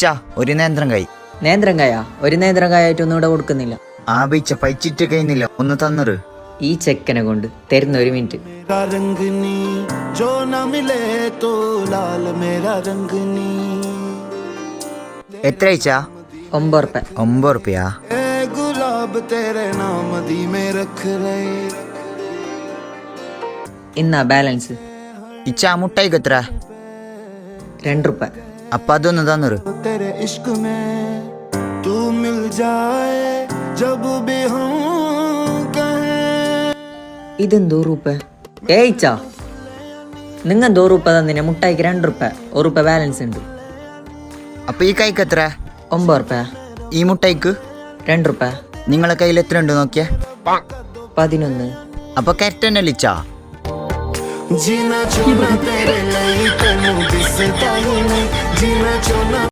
ചാ ഒരു നേന്ത്രം കൈ. നേന്ത്രം കായ? ഒരു നേന്ത്രം കായായിട്ടൊന്നും ഇവിടെ കൊടുക്കുന്നില്ല. ആ ബീച്ച പൈച്ചിട്ട് കഴിഞ്ഞില്ല ഒന്ന് തന്നറ് ഈ ചെക്കനെ കൊണ്ട് തരുന്ന ഒരു മിനിറ്റ്. എത്ര അയച്ചാ ഒമ്പത് ഒമ്പത് റുപ്യ ഇന്നാ ബാലൻസ്. ഇച്ചാ മുട്ടായിക്ക് എത്ര രണ്ട് അപ്പൊ അതൊന്ന് തന്നൊരു ഇതെന്തോ റൂപ്പ ഏയ്ച്ചാ നിങ്ങൾ എന്തോ റൂപ്പ തന്നെ മുട്ടായിക്ക് രണ്ട് റുപ്പ ഒരു റുപ്പ ബാലൻസ് ഉണ്ട്. അപ്പൊ ഈ കൈക്ക് എത്ര? ഒമ്പത് റുപ്പ ഈ മുട്ടായിക്ക്? രണ്ട് റുപ്പ നിങ്ങളെ കയ്യിൽ എത്ര ഉണ്ട് നോക്കിയ? പതിനൊന്ന്. അപ്പൊ കറക്റ്റ് ലിച്ചാ আহিমে জিনা চলা